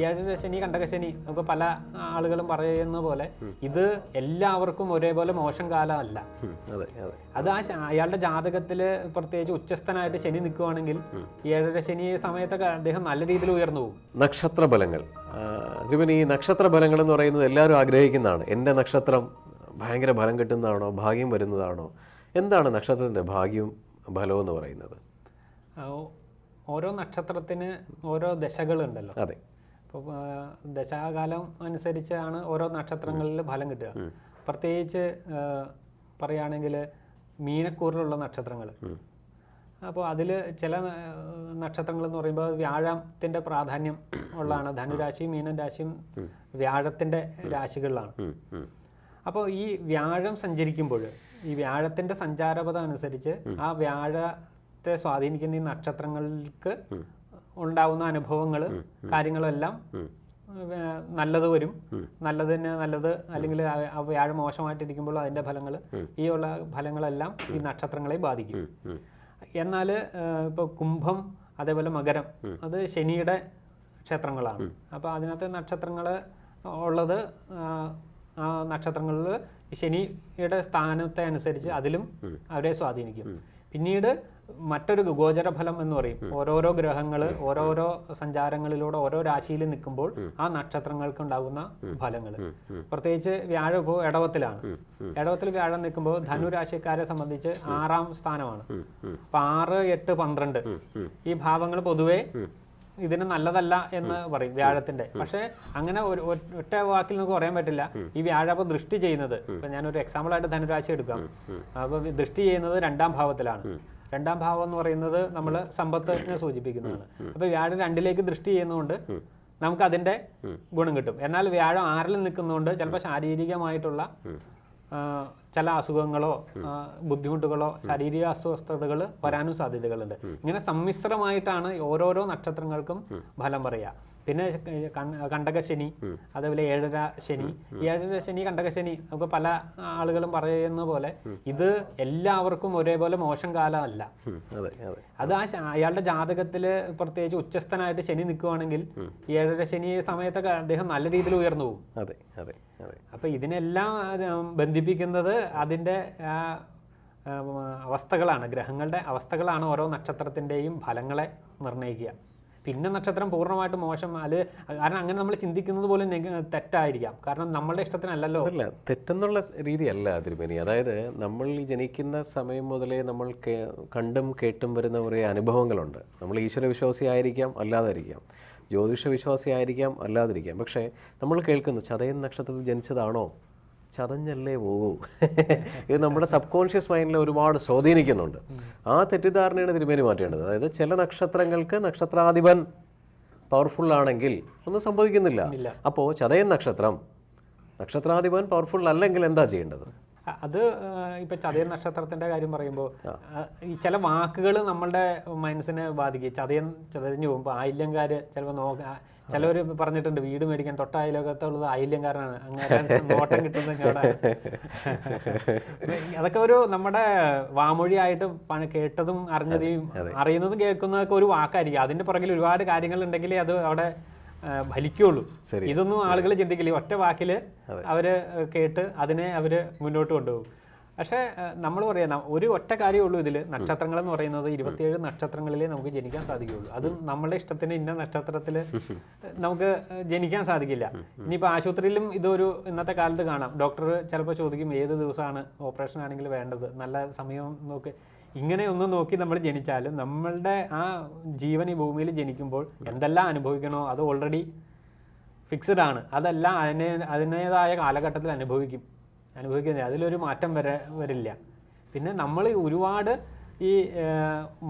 ഏഴര ശനി കണ്ടകശനി നമുക്ക് പല ആളുകളും പറയുന്ന പോലെ ഇത് എല്ലാവർക്കും ഒരേപോലെ മോശം കാലമല്ല. അതെ ആ അയാളുടെ ജാതകത്തിൽ പ്രത്യേകിച്ച് ഉച്ചസ്ഥനായിട്ട് ശനി നിൽക്കുവാണെങ്കിൽ ഏഴര ശനി സമയത്തൊക്കെ അദ്ദേഹം നല്ല രീതിയിൽ ഉയർന്നു പോകും. നക്ഷത്ര ബലങ്ങൾ ഇവൻ ഈ നക്ഷത്ര ബലങ്ങൾ എന്ന് പറയുന്നത് എല്ലാവരും ആഗ്രഹിക്കുന്നതാണ്. എന്റെ നക്ഷത്രം ഭയങ്കര ഫലം കിട്ടുന്നതാണോ? ഭാഗ്യം വരുന്നതാണോ? എന്താണ് നക്ഷത്രത്തിന്റെ ഭാഗ്യവും ഫലവും എന്ന് പറയുന്നത്? ഓരോ നക്ഷത്രത്തിന് ഓരോ ദശകളുണ്ടല്ലോ. അതെ. അപ്പോൾ ദശാകാലം അനുസരിച്ചാണ് ഓരോ നക്ഷത്രങ്ങളിൽ ഫലം കിട്ടുക. പ്രത്യേകിച്ച് പറയുകയാണെങ്കിൽ മീനക്കൂറിലുള്ള നക്ഷത്രങ്ങൾ. അപ്പോൾ അതിൽ ചില നക്ഷത്രങ്ങൾ എന്ന് പറയുമ്പോൾ വ്യാഴത്തിന്റെ പ്രാധാന്യം ഉള്ളതാണ്. ധനുരാശിയും മീനൻ രാശിയും വ്യാഴത്തിന്റെ രാശികളിലാണ്. അപ്പോൾ ഈ വ്യാഴം സഞ്ചരിക്കുമ്പോൾ ഈ വ്യാഴത്തിന്റെ സഞ്ചാരപഥം അനുസരിച്ച് ആ വ്യാഴത്തെ സ്വാധീനിക്കുന്ന ഈ നക്ഷത്രങ്ങൾക്ക് ഉണ്ടാവുന്ന അനുഭവങ്ങൾ കാര്യങ്ങളെല്ലാം നല്ലത് വരും. നല്ലതിന് നല്ലത് അല്ലെങ്കിൽ വ്യാഴം മോശമായിട്ടിരിക്കുമ്പോൾ അതിന്റെ ഫലങ്ങൾ ഈ ഉള്ള ഫലങ്ങളെല്ലാം ഈ നക്ഷത്രങ്ങളെ ബാധിക്കും. എന്നാൽ ഇപ്പോൾ കുംഭം അതേപോലെ മകരം അത് ശനിയുടെ ക്ഷേത്രങ്ങളാണ്. അപ്പോൾ അതിനകത്ത് നക്ഷത്രങ്ങൾ ഉള്ളത് ആ നക്ഷത്രങ്ങളിൽ ശനിയുടെ സ്ഥാനത്തെ അനുസരിച്ച് അതിലും അവരെ സ്വാധീനിക്കും. പിന്നീട് മറ്റൊരു ഗോചര ഫലം എന്ന് പറയും. ഓരോരോ ഗ്രഹങ്ങൾ ഓരോരോ സഞ്ചാരങ്ങളിലൂടെ ഓരോ രാശിയിൽ നിൽക്കുമ്പോൾ ആ നക്ഷത്രങ്ങൾക്ക് ഉണ്ടാകുന്ന ഫലങ്ങൾ പ്രത്യേകിച്ച് വ്യാഴ ഇപ്പോൾ ഇടവത്തിലാണ് ഇടവത്തിൽ വ്യാഴം നിൽക്കുമ്പോൾ ധനുരാശിക്കാരെ സംബന്ധിച്ച് ആറാം സ്ഥാനമാണ്. അപ്പൊ ആറ് എട്ട് പന്ത്രണ്ട് ഈ ഭാവങ്ങൾ പൊതുവെ ഇതിന് നല്ലതല്ല എന്ന് പറയും വ്യാഴത്തിന്റെ പക്ഷെ അങ്ങനെ ഒരു ഒറ്റ വാക്കിൽ നമുക്ക് പറയാൻ പറ്റില്ല. ഈ വ്യാഴം അപ്പൊ ദൃഷ്ടി ചെയ്യുന്നത്. ഇപ്പൊ ഒരു എക്സാമ്പിൾ ആയിട്ട് ധനുരാശി എടുക്കാം. അപ്പൊ ദൃഷ്ടി ചെയ്യുന്നത് രണ്ടാം ഭാവത്തിലാണ്. രണ്ടാം ഭാവം എന്ന് പറയുന്നത് നമ്മൾ സമ്പത്തിനെ സൂചിപ്പിക്കുന്നതാണ്. അപ്പൊ വ്യാഴം രണ്ടിലേക്ക് ദൃഷ്ടി ചെയ്യുന്നതുകൊണ്ട് നമുക്ക് അതിന്റെ ഗുണം കിട്ടും. എന്നാൽ വ്യാഴം ആറിൽ നിൽക്കുന്നതുകൊണ്ട് ചിലപ്പോൾ ശാരീരികമായിട്ടുള്ള ചില അസുഖങ്ങളോ ബുദ്ധിമുട്ടുകളോ ശാരീരിക അസ്വസ്ഥതകൾ വരാനും സാധ്യതകളുണ്ട്. ഇങ്ങനെ സമ്മിശ്രമായിട്ടാണ് ഓരോരോ നക്ഷത്രങ്ങൾക്കും ഫലം പറയുക. പിന്നെ കണ്ടകശനി അതേപോലെ ഏഴര ശനി. ഏഴര ശനി കണ്ടകശനി നമുക്ക് പല ആളുകളും പറയുന്ന പോലെ ഇത് എല്ലാവർക്കും ഒരേപോലെ മോശം കാലമല്ല. അതെ ആ അയാളുടെ ജാതകത്തിൽ പ്രത്യേകിച്ച് ഉച്ചസ്ഥനായിട്ട് ശനി നിൽക്കുവാണെങ്കിൽ ഏഴര ശനി സമയത്തൊക്കെ അദ്ദേഹം നല്ല രീതിയിൽ ഉയർന്നു പോകും. അപ്പൊ ഇതിനെല്ലാം ബന്ധിപ്പിക്കുന്നത് അതിന്റെ അവസ്ഥകളാണ്. ഗ്രഹങ്ങളുടെ അവസ്ഥകളാണ് ഓരോ നക്ഷത്രത്തിന്റെയും ഫലങ്ങളെ നിർണയിക്കുക. പിന്നെ നക്ഷത്രം പൂർണമായിട്ട് മോശം അത് കാരണം അങ്ങനെ നമ്മൾ ചിന്തിക്കുന്നത് പോലും തെറ്റായിരിക്കാം. കാരണം നമ്മളുടെ ഇഷ്ടത്തിനല്ലല്ലോ. അല്ല തെറ്റെന്നുള്ള രീതിയല്ല അതിരുമേനി അതായത് നമ്മൾ ജനിക്കുന്ന സമയം മുതലേ നമ്മൾ കണ്ടും കേട്ടും വരുന്ന കുറേ അനുഭവങ്ങളുണ്ട്. നമ്മൾ ഈശ്വര വിശ്വാസിയായിരിക്കാം അല്ലാതായിരിക്കാം. ജ്യോതിഷ വിശ്വാസിയായിരിക്കാം അല്ലാതിരിക്കാം. പക്ഷേ നമ്മൾ കേൾക്കുന്നു ചതയൻ നക്ഷത്രത്തിൽ ജനിച്ചതാണോ? ചതഞ്ഞല്ലേ പോകൂ? ഇത് നമ്മുടെ സബ് കോൺഷ്യസ് മൈൻഡിനെ ഒരുപാട് സ്വാധീനിക്കുന്നുണ്ട്. ആ തെറ്റിദ്ധാരണയാണ് തിരുമേനി മാറ്റേണ്ടത്. അതായത് ചില നക്ഷത്രങ്ങൾക്ക് നക്ഷത്രാധിപൻ പവർഫുൾ ആണെങ്കിൽ ഒന്നും സംഭവിക്കുന്നില്ല. അപ്പോൾ ചതയൻ നക്ഷത്രം നക്ഷത്രാധിപൻ പവർഫുൾ അല്ലെങ്കിൽ എന്താ ചെയ്യേണ്ടത്? അത് ഇപ്പൊ ചതയൻ നക്ഷത്രത്തിന്റെ കാര്യം പറയുമ്പോൾ ഈ ചില വാക്കുകൾ നമ്മളുടെ മനസ്സിനെ ബാധിക്കും. ചതയൻ ചതഞ്ഞു പോകുമ്പോൾ ആയില്യംകാര് ചിലപ്പോൾ നോക്ക ചിലവർ പറഞ്ഞിട്ടുണ്ട് വീട് മേടിക്കാൻ തൊട്ട അയലോകത്തുള്ളത് ആയില്യംകാരനാണ് അങ്ങനെ നോട്ടം കിട്ടുന്ന അതൊക്കെ ഒരു നമ്മുടെ വാമൊഴിയായിട്ട് പണ- കേട്ടതും അറിഞ്ഞതും അറിയുന്നതും കേൾക്കുന്നതൊക്കെ ഒരു വാക്കായിരിക്കും. അതിന്റെ പുറകിൽ ഒരുപാട് കാര്യങ്ങൾ ഉണ്ടെങ്കിലേ അത് അവിടെ ഫലിക്കുള്ളൂ. ഇതൊന്നും ആളുകൾ ചിന്തിക്കില്ല. ഒറ്റ വാക്കിൽ അവർ കേട്ട് അതിനെ അവർ മുന്നോട്ട് കൊണ്ടുപോകും. പക്ഷേ നമ്മൾ പറയാം ഒരു ഒറ്റ കാര്യമേ ഉള്ളൂ ഇതിൽ നക്ഷത്രങ്ങൾ എന്ന് പറയുന്നത് ഇരുപത്തിയേഴ് നക്ഷത്രങ്ങളിലേ നമുക്ക് ജനിക്കാൻ സാധിക്കുകയുള്ളൂ. അത് നമ്മുടെ ഇഷ്ടത്തിന് ഇന്ന നക്ഷത്രത്തിൽ നമുക്ക് ജനിക്കാൻ സാധിക്കില്ല. ഇനിയിപ്പോൾ ആശുപത്രിയിലും ഇതൊരു ഇന്നത്തെ കാലത്ത് കാണാം. ഡോക്ടർ ചിലപ്പോൾ ചോദിക്കും ഏത് ദിവസമാണ് ഓപ്പറേഷൻ ആണെങ്കിൽ വേണ്ടത്? നല്ല സമയം നോക്കി. ഇങ്ങനെ ഒന്ന് നോക്കി നമ്മൾ ജനിച്ചാലും നമ്മളുടെ ആ ജീവൻ ഈ ഭൂമിയിൽ ജനിക്കുമ്പോൾ എന്തെല്ലാം അനുഭവിക്കണോ അത് ഓൾറെഡി ഫിക്സഡ് ആണ്. അതെല്ലാം അതിനെ അതിന്റേതായ കാലഘട്ടത്തിൽ അനുഭവിക്കും. അനുഭവിക്കുന്നില്ല അതിലൊരു മാറ്റം വരെ വരില്ല. പിന്നെ നമ്മൾ ഒരുപാട് ഈ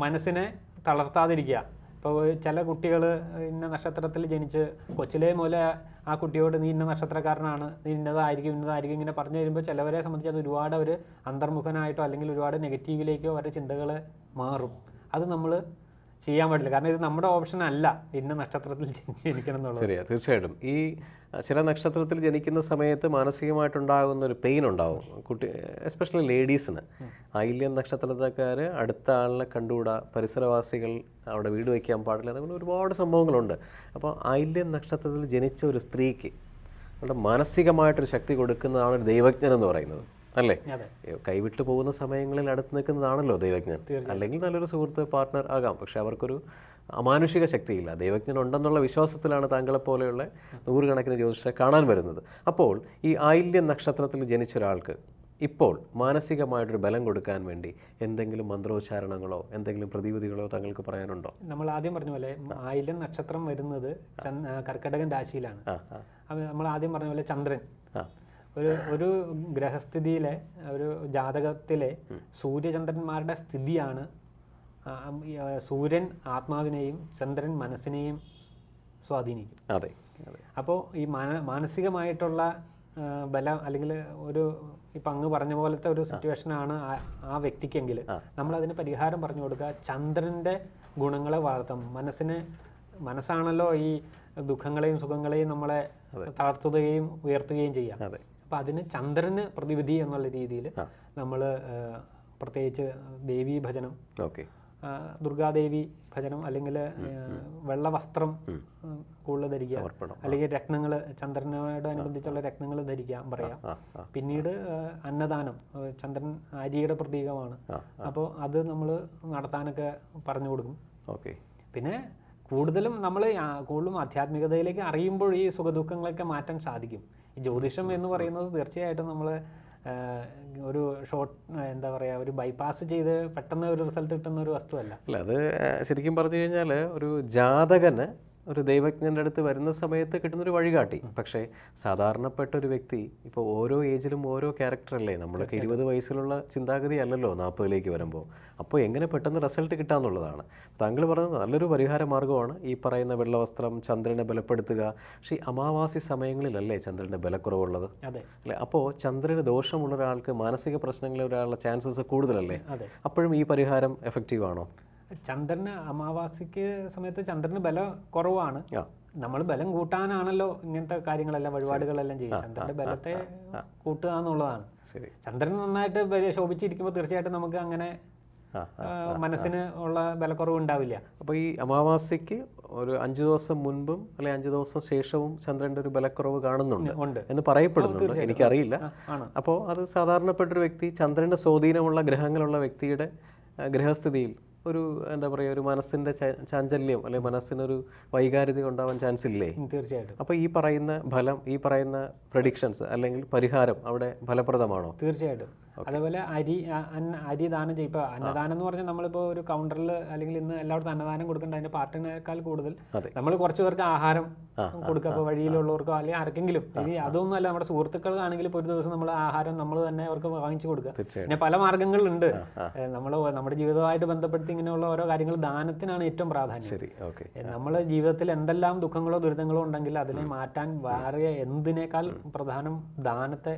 മനസ്സിനെ തളർത്താതിരിക്കുക. ഇപ്പോൾ ചില കുട്ടികൾ ഇന്ന നക്ഷത്രത്തിൽ ജനിച്ച് കൊച്ചിലേ മുതലേ ആ കുട്ടിയോട് നീ ഇന്ന നക്ഷത്രക്കാരനാണ് നീ ഇന്നതായിരിക്കും ഇന്നതായിരിക്കും ഇങ്ങനെ പറഞ്ഞു വരുമ്പോൾ ചിലവരെ സംബന്ധിച്ച് അത് ഒരുപാട് അവർ അന്തർമുഖനായിട്ടോ അല്ലെങ്കിൽ ഒരുപാട് നെഗറ്റീവിലേക്കോ അവരുടെ ചിന്തകൾ മാറും. അത് നമ്മൾ ചെയ്യാൻ പറ്റില്ല. കാരണം ഇത് നമ്മുടെ ഓപ്ഷൻ അല്ല. ഇന്ന നക്ഷത്രത്തിൽ ജനി- ജനിക്കണം എന്നുള്ളത്. ശരിയാ തീർച്ചയായിട്ടും. ഈ ചില നക്ഷത്രത്തിൽ ജനിക്കുന്ന സമയത്ത് മാനസികമായിട്ടുണ്ടാകുന്ന ഒരു പെയിൻ ഉണ്ടാവും. കുട്ടി എസ്പെഷ്യലി ലേഡീസിന് ആയില്യം നക്ഷത്രക്കാർ അടുത്ത ആളിനെ കണ്ടുകൂടാ. പരിസരവാസികൾ അവിടെ വീട് വയ്ക്കാൻ പാടില്ല. അതുപോലെ ഒരുപാട് സംഭവങ്ങളുണ്ട്. അപ്പോൾ ആയില്യം നക്ഷത്രത്തിൽ ജനിച്ച ഒരു സ്ത്രീക്ക് അവരുടെ മാനസികമായിട്ടൊരു ശക്തി കൊടുക്കുന്നതാണ് ഒരു ദൈവജ്ഞൻ എന്ന് പറയുന്നത്. അല്ലേ? കൈവിട്ടു പോകുന്ന സമയങ്ങളിൽ അടുത്ത് നിൽക്കുന്നതാണല്ലോ ദൈവജ്ഞൻ. അല്ലെങ്കിൽ നല്ലൊരു സുഹൃത്ത് പാർട്ട്ണർ ആകാം. പക്ഷെ അവർക്കൊരു അമാനുഷിക ശക്തിയില്ല. ദൈവജ്ഞൻ ഉണ്ടെന്നുള്ള വിശ്വാസത്തിലാണ് താങ്കളെ പോലെയുള്ള നൂറുകണക്കിന് ജ്യോതിഷരെ കാണാൻ വരുന്നത്. അപ്പോൾ ഈ ആയില്യ നക്ഷത്രത്തിൽ ജനിച്ച ഒരാൾക്ക് ഇപ്പോൾ മാനസികമായിട്ടൊരു ബലം കൊടുക്കാൻ വേണ്ടി എന്തെങ്കിലും മന്ത്രോച്ചാരണങ്ങളോ എന്തെങ്കിലും പ്രതിവിധികളോ താങ്കൾക്ക് പറയാനുണ്ടോ? നമ്മൾ ആദ്യം പറഞ്ഞ പോലെ ആയില്യം നക്ഷത്രം വരുന്നത് കർക്കിടകൻ രാശിയിലാണ്. നമ്മൾ ആദ്യം പറഞ്ഞ പോലെ ചന്ദ്രൻ. ഒരു ഒരു ഗ്രഹസ്ഥിതിയിലെ ഒരു ജാതകത്തിലെ സൂര്യചന്ദ്രന്മാരുടെ സ്ഥിതിയാണ് സൂര്യൻ ആത്മാവിനെയും ചന്ദ്രൻ മനസ്സിനെയും സ്വാധീനിക്കും. അതെ അപ്പോൾ ഈ മാന മാനസികമായിട്ടുള്ള ബലം അല്ലെങ്കിൽ ഒരു ഇപ്പം അങ്ങ് പറഞ്ഞ പോലത്തെ ഒരു സിറ്റുവേഷനാണ് ആ- ആ വ്യക്തിക്കെങ്കിൽ നമ്മളതിന് പരിഹാരം പറഞ്ഞു കൊടുക്കുക. ചന്ദ്രന്റെ ഗുണങ്ങളെ വളർത്തും മനസ്സിനെ മനസ്സാണല്ലോ ഈ ദുഃഖങ്ങളെയും സുഖങ്ങളെയും നമ്മളെ തളർത്തുകയും ഉയർത്തുകയും ചെയ്യാം അപ്പം അതിന് ചന്ദ്രന് പ്രതിവിധി എന്നുള്ള രീതിയിൽ നമ്മൾ പ്രത്യേകിച്ച് ദേവീ ഭജനം ഓക്കെ. ദുർഗാദേവി ഭജനം അല്ലെങ്കിൽ വെള്ളവസ്ത്രം കൂടുതൽ ധരിക്കുക. അല്ലെങ്കിൽ രത്നങ്ങൾ ചന്ദ്രനോട് അനുബന്ധിച്ചുള്ള രത്നങ്ങൾ ധരിക്കാൻ പറയാം. പിന്നീട് അന്നദാനം. ചന്ദ്രൻ ആര്യയുടെ പ്രതീകമാണ്. അപ്പോൾ അത് നമ്മൾ നടത്താനൊക്കെ പറഞ്ഞു കൊടുക്കും. ഓക്കെ. പിന്നെ കൂടുതലും നമ്മൾ കൂടുതലും ആധ്യാത്മികതയിലേക്ക് അറിയുമ്പോൾ ഈ സുഖദുഃഖങ്ങളൊക്കെ മാറ്റാൻ സാധിക്കും. ജ്യോതിഷം എന്ന് പറയുന്നത് തീർച്ചയായിട്ടും നമ്മൾ ഒരു ഷോർട്ട് എന്താ പറയുക ഒരു ബൈപ്പാസ് ചെയ്ത് പെട്ടെന്ന് ഒരു റിസൾട്ട് കിട്ടുന്ന ഒരു വസ്തുവല്ല. അല്ല അത് ശരിക്കും പറഞ്ഞു കഴിഞ്ഞാൽ ഒരു ജാതകന് ഒരു ദൈവജ്ഞന്റെ അടുത്ത് വരുന്ന സമയത്ത് കിട്ടുന്നൊരു വഴികാട്ടി. പക്ഷേ സാധാരണപ്പെട്ട ഒരു വ്യക്തി ഇപ്പോൾ ഓരോ ഏജിലും ഓരോ ക്യാരക്ടർ അല്ലേ നമ്മളൊക്കെ ഇരുപത് വയസ്സിലുള്ള ചിന്താഗതി അല്ലല്ലോ നാൽപ്പതിലേക്ക് വരുമ്പോൾ. അപ്പോൾ എങ്ങനെ പെട്ടെന്ന് റിസൾട്ട് കിട്ടാന്നുള്ളതാണ്. താങ്കൾ പറഞ്ഞത് നല്ലൊരു പരിഹാര മാർഗമാണ്. ഈ പറയുന്ന വെള്ളവസ്ത്രം ചന്ദ്രനെ ബലപ്പെടുത്തുക. പക്ഷേ ഈ അമാവാസി സമയങ്ങളിലല്ലേ ചന്ദ്രന്റെ ബലക്കുറവുള്ളത്? അല്ലേ? അപ്പോൾ ചന്ദ്രന് ദോഷമുള്ള ഒരാൾക്ക് മാനസിക പ്രശ്നങ്ങളിൽ ഒരാളുടെ ചാൻസസ് കൂടുതലല്ലേ? അപ്പോഴും ഈ പരിഹാരം എഫക്റ്റീവ് ആണോ? ചന്ദ്രന് അമാവാസിക്ക് സമയത്ത് ചന്ദ്രന് ബലം കുറവാണ്. നമ്മൾ ബലം കൂട്ടാനാണല്ലോ ഇങ്ങനത്തെ കാര്യങ്ങളെല്ലാം വഴിപാടുകളെല്ലാം ചെയ്യുക. ചന്ദ്രന്റെ ബലത്തെ കൂട്ടുക എന്നുള്ളതാണ്. ശരി. ചന്ദ്രൻ നന്നായിട്ട് ശോഭിച്ചിരിക്കുമ്പോൾ തീർച്ചയായിട്ടും നമുക്ക് അങ്ങനെ മനസ്സിന് ഉള്ള ബലക്കുറവ് ഉണ്ടാവില്ല. അപ്പോൾ ഈ അമാവാസിക്ക് ഒരു അഞ്ചു ദിവസം മുൻപും അല്ലെങ്കിൽ അഞ്ചു ദിവസം ശേഷവും ചന്ദ്രന്റെ ഒരു ബലക്കുറവ് കാണുന്നുണ്ട് എന്ന് പറയപ്പെടുന്നുണ്ട്. എനിക്കറിയില്ല. അപ്പോൾ അത് സാധാരണപ്പെട്ടൊരു വ്യക്തി ചന്ദ്രന്റെ സ്വാധീനമുള്ള ഗ്രഹങ്ങളുള്ള വ്യക്തിയുടെ ഗ്രഹസ്ഥിതിയിൽ ഒരു എന്താ പറയുക ഒരു മനസ്സിന്റെ ചാഞ്ചല്യം അല്ലെങ്കിൽ മനസ്സിനൊരു വൈകാരിത ഉണ്ടാവാൻ ചാൻസ് ഇല്ലേ? തീർച്ചയായിട്ടും. അപ്പോൾ ഈ പറയുന്ന ഫലം ഈ പറയുന്ന പ്രഡിക്ഷൻസ് അല്ലെങ്കിൽ പരിഹാരം അവിടെ ഫലപ്രദമാണോ? തീർച്ചയായിട്ടും. അതേപോലെ അരി അരി ദാനം ചെയ്യും ഇപ്പോൾ അന്നദാനം എന്ന് പറഞ്ഞാൽ നമ്മളിപ്പോൾ ഒരു കൗണ്ടറിൽ അല്ലെങ്കിൽ ഇന്ന് എല്ലായിടത്തും അന്നദാനം കൊടുക്കേണ്ട അതിന്റെ പാർട്ടിനേക്കാൾ കൂടുതൽ നമ്മൾ കുറച്ച് പേർക്ക് ആഹാരം കൊടുക്കുക. അപ്പോൾ വഴിയിലുള്ളവർക്കോ അല്ലെങ്കിൽ ആർക്കെങ്കിലും. ഇനി അതൊന്നും അല്ല നമ്മുടെ സുഹൃത്തുക്കൾക്കാണെങ്കിൽ ഇപ്പോൾ ഒരു ദിവസം നമ്മൾ ആഹാരം നമ്മൾ തന്നെ അവർക്ക് വാങ്ങിച്ചു കൊടുക്കുക. പിന്നെ പല മാർഗങ്ങളുണ്ട് നമ്മൾ നമ്മുടെ ജീവിതമായിട്ട് ബന്ധപ്പെടുത്തി ഇങ്ങനെയുള്ള ഓരോ കാര്യങ്ങൾ ദാനത്തിനാണ് ഏറ്റവും പ്രാധാന്യം. നമ്മളെ ജീവിതത്തിൽ എന്തെല്ലാം ദുഃഖങ്ങളോ ദുരിതങ്ങളോ ഉണ്ടെങ്കിൽ അതിനെ മാറ്റാൻ വേറെ എന്തിനേക്കാൾ പ്രധാനം ദാനത്തെ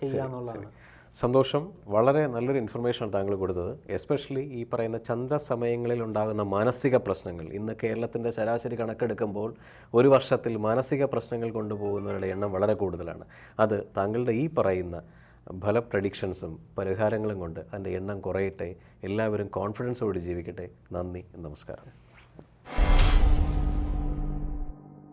ചെയ്യുക എന്നുള്ളതാണ്. സന്തോഷം. വളരെ നല്ലൊരു ഇൻഫർമേഷനാണ് താങ്കൾ കൊടുത്തത്. എസ്പെഷ്യലി ഈ പറയുന്ന ചന്ത സമയങ്ങളിൽ ഉണ്ടാകുന്ന മാനസിക പ്രശ്നങ്ങൾ. ഇന്ന് കേരളത്തിന്റെ ശരാശരി കണക്കെടുക്കുമ്പോൾ ഒരു വർഷത്തിൽ മാനസിക പ്രശ്നങ്ങൾ കൊണ്ടുപോകുന്നവരുടെ എണ്ണം വളരെ കൂടുതലാണ്. അത് താങ്കളുടെ ഈ പറയുന്ന ഫല പ്രഡിക്ഷൻസും പരിഹാരങ്ങളും കൊണ്ട് അതിന്റെ എണ്ണം കുറയട്ടെ. എല്ലാവരും കോൺഫിഡൻസോടെ ജീവിക്കട്ടെ. നന്ദി. നമസ്കാരം.